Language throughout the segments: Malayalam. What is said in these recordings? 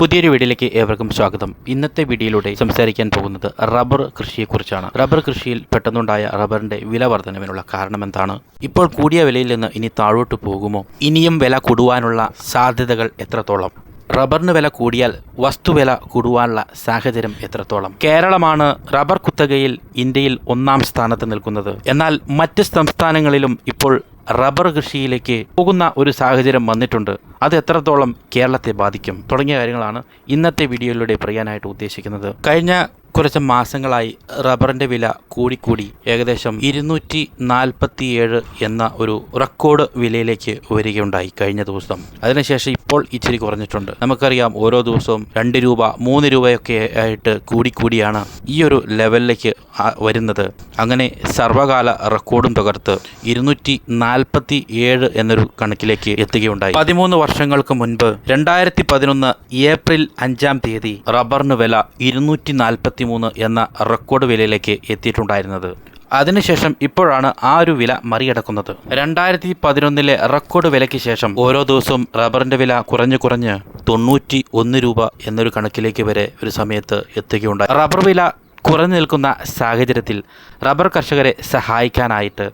പുതിയൊരു വീഡിയോയിലേക്ക് ഏവർക്കും സ്വാഗതം. ഇന്നത്തെ വീഡിയോയിലൂടെ സംസാരിക്കാൻ പോകുന്നത് റബ്ബർ കൃഷിയെക്കുറിച്ചാണ്. റബ്ബർ കൃഷിയിൽ പെട്ടെന്നുണ്ടായ റബ്ബറിന്റെ വില വർധനവിനുള്ള കാരണം എന്താണ്? ഇപ്പോൾ കൂടിയ വിലയിൽ നിന്ന് ഇനി താഴോട്ട് പോകുമോ? ഇനിയും വില കൂടുവാനുള്ള സാധ്യതകൾ എത്രത്തോളം? റബ്ബറിന് വില കൂടിയാൽ വസ്തുവില കൂടുവാനുള്ള സാഹചര്യം എത്രത്തോളം? കേരളമാണ് റബ്ബർ കുത്തകയിൽ ഇന്ത്യയിൽ ഒന്നാം സ്ഥാനത്ത് നിൽക്കുന്നത്. എന്നാൽ മറ്റ് സംസ്ഥാനങ്ങളിലും ഇപ്പോൾ റബ്ബർ കൃഷിയിലേക്ക് പോകുന്ന ഒരു സാഹചര്യം വന്നിട്ടുണ്ട്. അത് എത്രത്തോളം കേരളത്തെ ബാധിക്കും? തുടങ്ങിയ കാര്യങ്ങളാണ് ഇന്നത്തെ വീഡിയോയിലൂടെ പറയാനായിട്ട് ഉദ്ദേശിക്കുന്നത്. കഴിഞ്ഞ കുറച്ച് മാസങ്ങളായി റബ്ബറിന്റെ വില കൂടിക്കൂടി. ഏകദേശം ഇരുന്നൂറ്റി നാൽപ്പത്തിയേഴ് എന്ന ഒരു റെക്കോർഡ് വിലയിലേക്ക് വരികയുണ്ടായി കഴിഞ്ഞ ദിവസം. അതിനുശേഷം ഇപ്പോൾ ഇച്ചിരി കുറഞ്ഞിട്ടുണ്ട്. നമുക്കറിയാം ഓരോ ദിവസവും രണ്ട് രൂപ മൂന്ന് രൂപയൊക്കെ ആയിട്ട് കൂടിക്കൂടിയാണ് ഈ ഒരു ലെവലിലേക്ക് വരുന്നത്. അങ്ങനെ സർവകാല റെക്കോർഡും തകർത്ത് ഇരുന്നൂറ്റി നാൽപ്പത്തി ഏഴ് എന്നൊരു കണക്കിലേക്ക് എത്തുകയുണ്ടായി. പതിമൂന്ന് വർഷങ്ങൾക്ക് മുൻപ് രണ്ടായിരത്തി പതിനൊന്ന് ഏപ്രിൽ അഞ്ചാം തീയതി റബ്ബറിന് വില ഇരുന്നൂറ്റി നാൽപ്പത്തി മൂന്ന് എന്ന റെക്കോർഡ് വിലയിലേക്ക് എത്തിയിട്ടുണ്ടായിരുന്നത്. അതിനുശേഷം ഇപ്പോഴാണ് ആ ഒരു വില മറികടക്കുന്നത്. രണ്ടായിരത്തി പതിനൊന്നിലെ റെക്കോർഡ് വിലയ്ക്ക് ശേഷം ഓരോ ദിവസവും റബ്ബറിന്റെ വില കുറഞ്ഞു കുറഞ്ഞ് തൊണ്ണൂറ്റി ഒന്ന് രൂപ എന്നൊരു കണക്കിലേക്ക് വരെ ഒരു സമയത്ത് എത്തുകയുണ്ടായി. റബ്ബർ വില കുറഞ്ഞു നിൽക്കുന്ന സാഹചര്യത്തിൽ റബ്ബർ കർഷകരെ സഹായിക്കാനായിട്ട്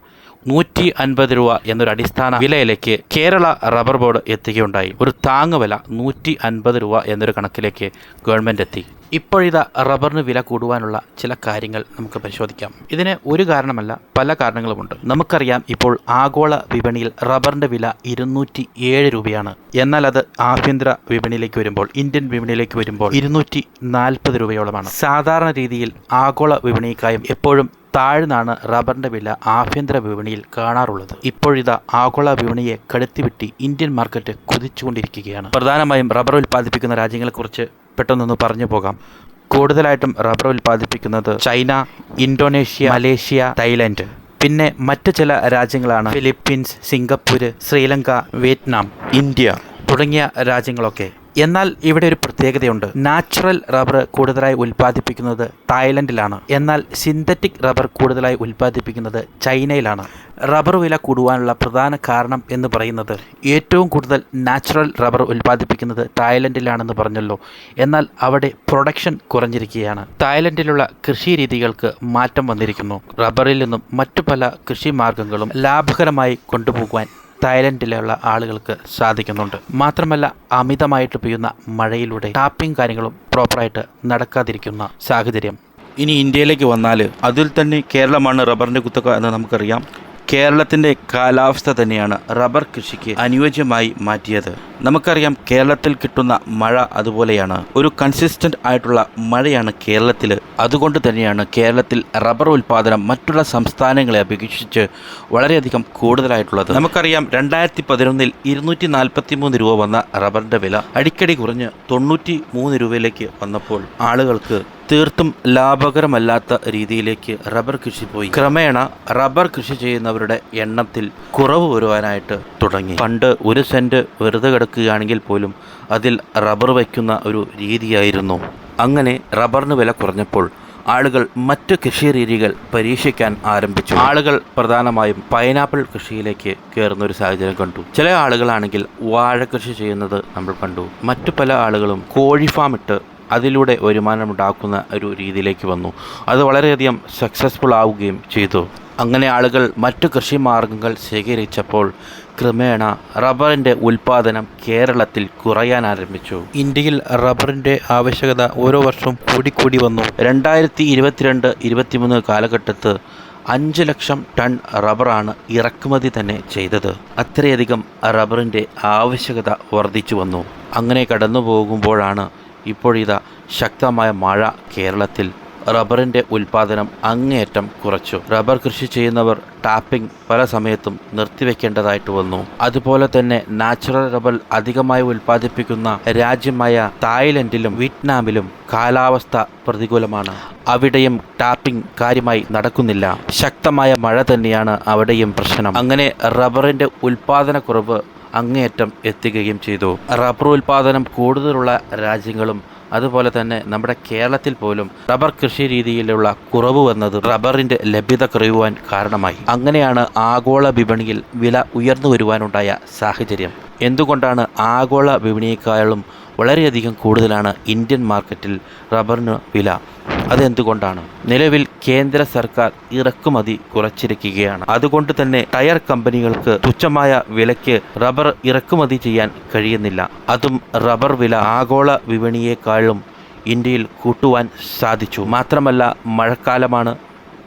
നൂറ്റി അൻപത് രൂപ എന്നൊരു അടിസ്ഥാന വിലയിലേക്ക് കേരള റബ്ബർ ബോർഡ് എത്തുകയുണ്ടായി. ഒരു താങ്ങുവില നൂറ്റി അൻപത് രൂപ എന്നൊരു കണക്കിലേക്ക് ഗവൺമെന്റ് എത്തി. ഇപ്പോഴിതാ റബ്ബറിന് വില കൂടുവാനുള്ള ചില കാര്യങ്ങൾ നമുക്ക് പരിശോധിക്കാം. ഇതിന് ഒരു കാരണമല്ല പല കാരണങ്ങളുമുണ്ട്. നമുക്കറിയാം ഇപ്പോൾ ആഗോള വിപണിയിൽ റബ്ബറിന്റെ വില ഇരുന്നൂറ്റി ഏഴ് രൂപയാണ്. എന്നാൽ അത് ആഭ്യന്തര വിപണിയിലേക്ക് വരുമ്പോൾ ഇന്ത്യൻ വിപണിയിലേക്ക് വരുമ്പോൾ ഇരുന്നൂറ്റി നാൽപ്പത് രൂപയോളമാണ്. സാധാരണ രീതിയിൽ ആഗോള വിപണിക്കായും എപ്പോഴും താഴ്ന്നാണ് റബ്ബറിന്റെ വില ആഭ്യന്തര വിപണിയിൽ കാണാറുള്ളത്. ഇപ്പോഴിതാ ആഗോള വിപണിയെ കടുത്തിവിട്ടി ഇന്ത്യൻ മാർക്കറ്റ് കുതിച്ചുകൊണ്ടിരിക്കുകയാണ്. പ്രധാനമായും റബ്ബർ ഉൽപ്പാദിപ്പിക്കുന്ന രാജ്യങ്ങളെക്കുറിച്ച് പെട്ടെന്നൊന്ന് പറഞ്ഞു പോകാം. കൂടുതലായിട്ടും റബ്ബർ ഉൽപ്പാദിപ്പിക്കുന്നത് ചൈന ഇന്തോനേഷ്യ മലേഷ്യ തായ്ലൻഡ്. പിന്നെ മറ്റ് ചില രാജ്യങ്ങളാണ് Philippines Singapore Sri Lanka Vietnam India തുടങ്ങിയ രാജ്യങ്ങളൊക്കെ. എന്നാൽ ഇവിടെ ഒരു പ്രത്യേകതയുണ്ട്. നാച്ചുറൽ റബ്ബർ കൂടുതലായി ഉൽപ്പാദിപ്പിക്കുന്നത് തായ്ലൻഡിലാണ്. എന്നാൽ സിന്തറ്റിക് റബ്ബർ കൂടുതലായി ഉൽപ്പാദിപ്പിക്കുന്നത് ചൈനയിലാണ്. റബ്ബർ വില കൂടുവാനുള്ള പ്രധാന കാരണം എന്ന് പറയുന്നത് ഏറ്റവും കൂടുതൽ നാച്ചുറൽ റബ്ബർ ഉൽപ്പാദിപ്പിക്കുന്നത് തായ്ലൻഡിലാണെന്ന് പറഞ്ഞല്ലോ. എന്നാൽ അവിടെ പ്രൊഡക്ഷൻ കുറഞ്ഞിരിക്കുകയാണ്. തായ്ലൻഡിലുള്ള കൃഷി രീതികൾക്ക് മാറ്റം വന്നിരിക്കുന്നു. റബ്ബറിൽ നിന്നും മറ്റു പല കൃഷി മാർഗങ്ങളും ലാഭകരമായി കൊണ്ടുപോകുവാൻ തായ്ലൻഡിലുള്ള ആളുകൾക്ക് സാധിക്കുന്നുണ്ട്. മാത്രമല്ല അമിതമായിട്ട് പെയ്യുന്ന മഴയിലൂടെ ടാപ്പിംഗ് കാര്യങ്ങളും പ്രോപ്പറായിട്ട് നടക്കാതിരിക്കുന്ന സാഹചര്യം. ഇനി ഇന്ത്യയിലേക്ക് വന്നാൽ അതിൽ തന്നെ കേരളമാണ് റബ്ബറിന്റെ കുത്തക എന്ന് നമുക്കറിയാം. കേരളത്തിന്റെ കാലാവസ്ഥ തന്നെയാണ് റബ്ബർ കൃഷിക്ക് അനുയോജ്യമായി മാറ്റിയത്. നമുക്കറിയാം കേരളത്തിൽ കിട്ടുന്ന മഴ അതുപോലെയാണ്. ഒരു കൺസിസ്റ്റന്റ് ആയിട്ടുള്ള മഴയാണ് കേരളത്തിൽ അതുകൊണ്ട് തന്നെയാണ് കേരളത്തിൽ റബ്ബർ ഉൽപ്പാദനം മറ്റുള്ള സംസ്ഥാനങ്ങളെ അപേക്ഷിച്ച് വളരെയധികം കൂടുതലായിട്ടുള്ളത്. നമുക്കറിയാം രണ്ടായിരത്തി പതിനൊന്നിൽ ഇരുന്നൂറ്റി നാൽപ്പത്തി മൂന്ന് രൂപ വന്ന റബ്ബറിന്റെ വില അടിക്കടി കുറഞ്ഞ് തൊണ്ണൂറ്റി മൂന്ന് രൂപയിലേക്ക് വന്നപ്പോൾ ആളുകൾക്ക് തീർത്തും ലാഭകരമല്ലാത്ത രീതിയിലേക്ക് റബ്ബർ കൃഷി പോയി. ക്രമേണ റബ്ബർ കൃഷി ചെയ്യുന്നവരുടെ എണ്ണത്തിൽ കുറവ് വരുവാനായിട്ട് തുടങ്ങി. പണ്ട് ഒരു സെന്റ് വെറുതെ കിടക്കുകയാണെങ്കിൽ പോലും അതിൽ റബ്ബർ വയ്ക്കുന്ന ഒരു രീതിയായിരുന്നു. അങ്ങനെ റബ്ബറിന് വില കുറഞ്ഞപ്പോൾ ആളുകൾ മറ്റ് കൃഷി രീതികൾ പരീക്ഷിക്കാൻ ആരംഭിച്ചു. ആളുകൾ പ്രധാനമായും പൈനാപ്പിൾ കൃഷിയിലേക്ക് കയറുന്ന ഒരു സാഹചര്യം കണ്ടു. ചില ആളുകളാണെങ്കിൽ വാഴ കൃഷി ചെയ്യുന്നത് നമ്മൾ കണ്ടു. മറ്റു പല ആളുകളും കോഴി ഫാം ഇട്ട് അതിലൂടെ വരുമാനമുണ്ടാക്കുന്ന ഒരു രീതിയിലേക്ക് വന്നു. അത് വളരെയധികം സക്സസ്ഫുൾ ആവുകയും ചെയ്തു. അങ്ങനെ ആളുകൾ മറ്റു കൃഷി മാർഗങ്ങൾ സ്വീകരിച്ചപ്പോൾ ക്രമേണ റബ്ബറിന്റെ ഉൽപ്പാദനം കേരളത്തിൽ കുറയാൻ ആരംഭിച്ചു. ഇന്ത്യയിൽ റബ്ബറിന്റെ ആവശ്യകത ഓരോ വർഷവും കൂടിക്കൂടി വന്നു. രണ്ടായിരത്തി ഇരുപത്തിരണ്ട് ഇരുപത്തിമൂന്ന് കാലഘട്ടത്ത് അഞ്ച് ലക്ഷം ടൺ റബ്ബറാണ് ഇറക്കുമതി തന്നെ ചെയ്തത്. അത്രയധികം റബ്ബറിന്റെ ആവശ്യകത വർദ്ധിച്ചു വന്നു. അങ്ങനെ കടന്നു പോകുമ്പോഴാണ് ഇപ്പോഴിതാ ശക്തമായ മഴ കേരളത്തിൽ റബ്ബറിന്റെ ഉൽപ്പാദനം അങ്ങേയറ്റം കുറച്ചു. റബ്ബർ കൃഷി ചെയ്യുന്നവർ ടാപ്പിംഗ് പല സമയത്തും നിർത്തിവെക്കേണ്ടതായിട്ട് വന്നു. അതുപോലെ തന്നെ നാച്ചുറൽ റബ്ബർ അധികമായി ഉൽപ്പാദിപ്പിക്കുന്ന രാജ്യമായ തായ്ലൻഡിലും വിയറ്റ്നാമിലും കാലാവസ്ഥ പ്രതികൂലമാണ്. അവിടെയും ടാപ്പിംഗ് കാര്യമായി നടക്കുന്നില്ല. ശക്തമായ മഴ തന്നെയാണ് അവിടെയും പ്രശ്നം. അങ്ങനെ റബ്ബറിന്റെ ഉൽപ്പാദനക്കുറവ് അങ്ങേയറ്റം എത്തുകയും ചെയ്തു. റബ്ബർ ഉൽപാദനം കൂടുതലുള്ള രാജ്യങ്ങളും അതുപോലെ തന്നെ നമ്മുടെ കേരളത്തിൽ പോലും റബ്ബർ കൃഷി രീതിയിലുള്ള കുറവ് വന്നത് റബ്ബറിന്റെ ലഭ്യത കുറയുവാൻ കാരണമായി. അങ്ങനെയാണ് ആഗോള വിപണിയിൽ വില ഉയർന്നു വരുവാനുണ്ടായ സാഹചര്യം. എന്തുകൊണ്ടാണ് ആഗോള വിപണിയേക്കാളും വളരെയധികം കൂടുതലാണ് ഇന്ത്യൻ മാർക്കറ്റിൽ റബ്ബറിന് വില. അതെന്തുകൊണ്ടാണ്? നിലവിൽ കേന്ദ്ര സർക്കാർ ഇറക്കുമതി കുറച്ചിരിക്കുകയാണ്. അതുകൊണ്ട് തന്നെ ടയർ കമ്പനികൾക്ക് തുച്ഛമായ വിലയ്ക്ക് റബ്ബർ ഇറക്കുമതി ചെയ്യാൻ കഴിയുന്നില്ല. അതും റബ്ബർ വില ആഗോള വിപണിയേക്കാളും ഇന്ത്യയിൽ കൂട്ടുവാൻ സാധിച്ചു. മാത്രമല്ല മഴക്കാലമാണ്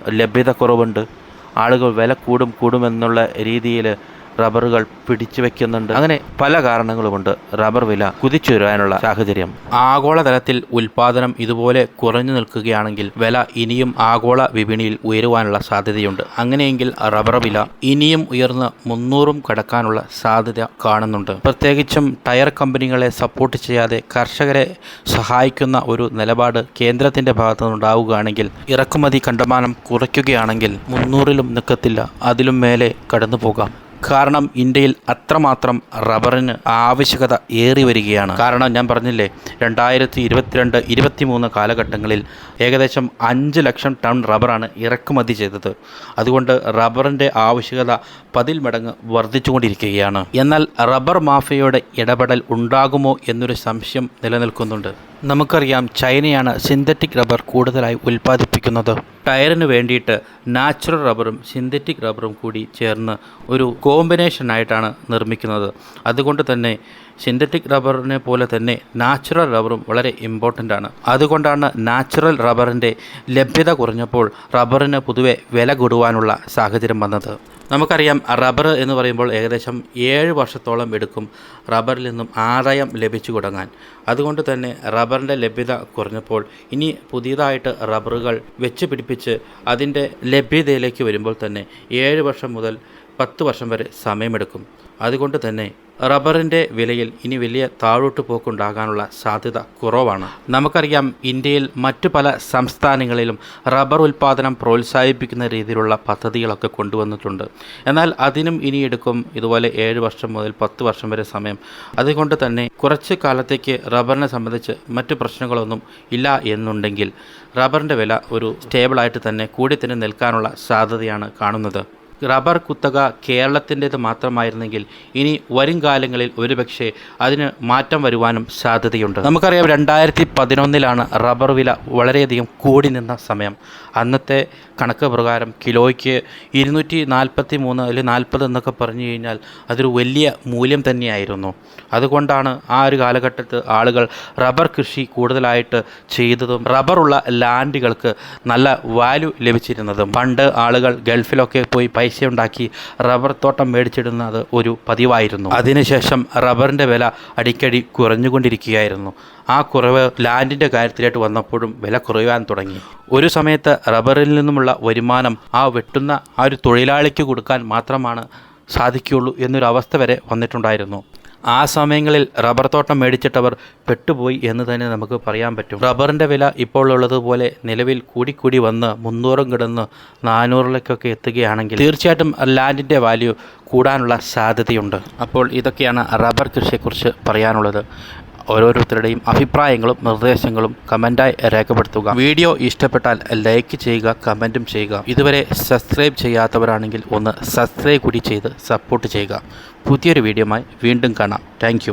ലഭ്യത കുറവുണ്ട് ആളുകൾ വില കൂടും കൂടുമെന്നുള്ള രീതിയിൽ റബ്ബറുകൾ പിടിച്ചു വെക്കുന്നുണ്ട്. അങ്ങനെ പല കാരണങ്ങളുമുണ്ട് റബ്ബർ വില കുതിച്ചുയരാനുള്ള സാഹചര്യം. ആഗോളതലത്തിൽ ഉൽപാദനം ഇതുപോലെ കുറഞ്ഞു നിൽക്കുകയാണെങ്കിൽ വില ഇനിയും ആഗോള വിപണിയിൽ ഉയരുവാനുള്ള സാധ്യതയുണ്ട്. അങ്ങനെയെങ്കിൽ റബ്ബർ വില ഇനിയും ഉയർന്ന് മുന്നൂറും കടക്കാനുള്ള സാധ്യത കാണുന്നുണ്ട്. പ്രത്യേകിച്ചും ടയർ കമ്പനികളെ സപ്പോർട്ട് ചെയ്യാതെ കർഷകരെ സഹായിക്കുന്ന ഒരു നിലപാട് കേന്ദ്രത്തിന്റെ ഭാഗത്തു നിന്നുണ്ടാവുകയാണെങ്കിൽ ഇറക്കുമതി കണ്ടമാനം കുറയ്ക്കുകയാണെങ്കിൽ മുന്നൂറിലും നിൽക്കത്തില്ല അതിലും മേലെ കടന്നു പോകാം കാരണം ഇന്ത്യയിൽ അത്രമാത്രം റബ്ബറിന് ആവശ്യകത ഏറി വരികയാണ്. കാരണം ഞാൻ പറഞ്ഞില്ലേ രണ്ടായിരത്തി ഇരുപത്തിരണ്ട് ഇരുപത്തിമൂന്ന് കാലഘട്ടങ്ങളിൽ ഏകദേശം അഞ്ച് ലക്ഷം ടൺ റബ്ബറാണ് ഇറക്കുമതി ചെയ്തത്. അതുകൊണ്ട് റബ്ബറിന്റെ ആവശ്യകത പതിൽ മടങ്ങ് വർദ്ധിച്ചുകൊണ്ടിരിക്കുകയാണ്. എന്നാൽ റബ്ബർ മാഫിയയുടെ ഇടപെടൽ ഉണ്ടാകുമോ എന്നൊരു സംശയം നിലനിൽക്കുന്നുണ്ട്. നമുക്കറിയാം ചൈനയാണ് സിന്തറ്റിക് റബ്ബർ കൂടുതലായി ഉൽപ്പാദിപ്പിക്കുന്നത്. ടയറിന് വേണ്ടിയിട്ട് നാച്ചുറൽ റബ്ബറും സിന്തറ്റിക് റബ്ബറും കൂടി ചേർന്ന് ഒരു കോമ്പിനേഷനായിട്ടാണ് നിർമ്മിക്കുന്നത്. അതുകൊണ്ട് തന്നെ സിന്തറ്റിക് റബ്ബറിനെ പോലെ തന്നെ നാച്ചുറൽ റബ്ബറും വളരെ ഇമ്പോർട്ടന്റ് ആണ്. അതുകൊണ്ടാണ് നാച്ചുറൽ റബ്ബറിന്റെ ലഭ്യത കുറഞ്ഞപ്പോൾ റബ്ബറിന് പൊതുവെ വില കൂടുവാനുള്ള സാഹചര്യം വന്നത്. നമുക്കറിയാം റബ്ബർ എന്ന് പറയുമ്പോൾ ഏകദേശം ഏഴ് വർഷത്തോളം എടുക്കും റബ്ബറിൽ നിന്നും ആദായം ലഭിച്ചു തുടങ്ങാൻ. അതുകൊണ്ട് തന്നെ റബ്ബറിന്റെ ലഭ്യത കുറഞ്ഞപ്പോൾ ഇനി പുതിയതായിട്ട് റബ്ബറുകൾ വെച്ച് പിടിപ്പിച്ച് അതിന്റെ ലഭ്യതയിലേക്ക് വരുമ്പോൾ തന്നെ ഏഴ് വർഷം മുതൽ പത്ത് വർഷം വരെ സമയമെടുക്കും. അതുകൊണ്ട് തന്നെ റബ്ബറിന്റെ വിലയിൽ ഇനി വലിയ താഴോട്ട് പോക്കുണ്ടാകാനുള്ള സാധ്യത കുറവാണ്. നമുക്കറിയാം ഇന്ത്യയിൽ മറ്റു പല സംസ്ഥാനങ്ങളിലും റബ്ബർ ഉൽപ്പാദനം പ്രോത്സാഹിപ്പിക്കുന്ന രീതിയിലുള്ള പദ്ധതികളൊക്കെ കൊണ്ടുവന്നിട്ടുണ്ട്. എന്നാൽ അതിനും ഇനി എടുക്കും ഇതുപോലെ ഏഴ് വർഷം മുതൽ പത്ത് വർഷം വരെ സമയം. അതുകൊണ്ട് തന്നെ കുറച്ച് കാലത്തേക്ക് റബ്ബറിനെ സംബന്ധിച്ച് മറ്റു പ്രശ്നങ്ങളൊന്നും ഇല്ല എന്നുണ്ടെങ്കിൽ റബ്ബറിന്റെ വില ഒരു സ്റ്റേബിളായിട്ട് തന്നെ കൂടി തന്നെ നിൽക്കാനുള്ള സാധ്യതയാണ് കാണുന്നത്. റബ്ബർ കുത്തക കേരളത്തിന്റേത് മാത്രമായിരുന്നെങ്കിൽ ഇനി വരും കാലങ്ങളിൽ ഒരുപക്ഷെ അതിന് മാറ്റം വരുവാനും സാധ്യതയുണ്ട്. നമുക്കറിയാം രണ്ടായിരത്തി പതിനൊന്നിലാണ് റബ്ബർ വില വളരെയധികം കൂടി നിന്ന സമയം. അന്നത്തെ കണക്ക് പ്രകാരം കിലോയ്ക്ക് ഇരുന്നൂറ്റി നാൽപ്പത്തി മൂന്ന് അല്ലെങ്കിൽ നാൽപ്പത് എന്നൊക്കെ പറഞ്ഞു കഴിഞ്ഞാൽ അതൊരു വലിയ മൂല്യം തന്നെയായിരുന്നു. അതുകൊണ്ടാണ് ആ ഒരു കാലഘട്ടത്ത് ആളുകൾ റബ്ബർ കൃഷി കൂടുതലായിട്ട് ചെയ്തതും റബ്ബറുള്ള ലാൻഡുകൾക്ക് നല്ല വാല്യൂ ലഭിച്ചിരുന്നതും. പണ്ട് ആളുകൾ ഗൾഫിലൊക്കെ പോയി പൈസ ഉണ്ടാക്കി റബ്ബർ തോട്ടം മേടിച്ചിടുന്നത് ഒരു പതിവായിരുന്നു. അതിനുശേഷം റബ്ബറിന്റെ വില അടിക്കടി കുറഞ്ഞുകൊണ്ടിരിക്കുകയായിരുന്നു. ആ കുറവ് ലാൻഡിന്റെ കാര്യത്തിലേക്ക് വന്നപ്പോഴും വില കുറയാൻ തുടങ്ങി. ഒരു സമയത്ത് റബ്ബറിൽ നിന്നുമുള്ള വരുമാനം ആ വെട്ടുന്ന ആ ഒരു തൊഴിലാളിക്ക് കൊടുക്കാൻ മാത്രമാണ് സാധിക്കുകയുള്ളൂ എന്നൊരു അവസ്ഥ വരെ വന്നിട്ടുണ്ടായിരുന്നു. ആ സമയങ്ങളിൽ റബ്ബർ തോട്ടം മേടിച്ചിട്ടവർ പെട്ടുപോയി എന്ന് തന്നെ നമുക്ക് പറയാൻ പറ്റും. റബ്ബറിന്റെ വില ഇപ്പോൾ ഉള്ളതുപോലെ നിലവിൽ കൂടിക്കൂടി വന്ന് മുന്നൂറും കിടന്ന് നാനൂറിലേക്കൊക്കെ എത്തുകയാണെങ്കിൽ തീർച്ചയായിട്ടും ലാൻഡിന്റെ വാല്യൂ കൂടാനുള്ള സാധ്യതയുണ്ട്. അപ്പോൾ ഇതൊക്കെയാണ് റബ്ബർ കൃഷിയെക്കുറിച്ച് പറയാനുള്ളത്. ഓരോരുത്തരുടെയും അഭിപ്രായങ്ങളും നിർദ്ദേശങ്ങളും കമന്റായി രേഖപ്പെടുത്തുക. വീഡിയോ ഇഷ്ടപ്പെട്ടാൽ ലൈക്ക് ചെയ്യുക കമന്റും ചെയ്യുക. ഇതുവരെ സബ്സ്ക്രൈബ് ചെയ്യാത്തവരാണെങ്കിൽ ഒന്ന് സബ്സ്ക്രൈബ് കൂടി ചെയ്ത് സപ്പോർട്ട് ചെയ്യുക. പുതിയൊരു വീഡിയോമായി വീണ്ടും കാണാം. താങ്ക്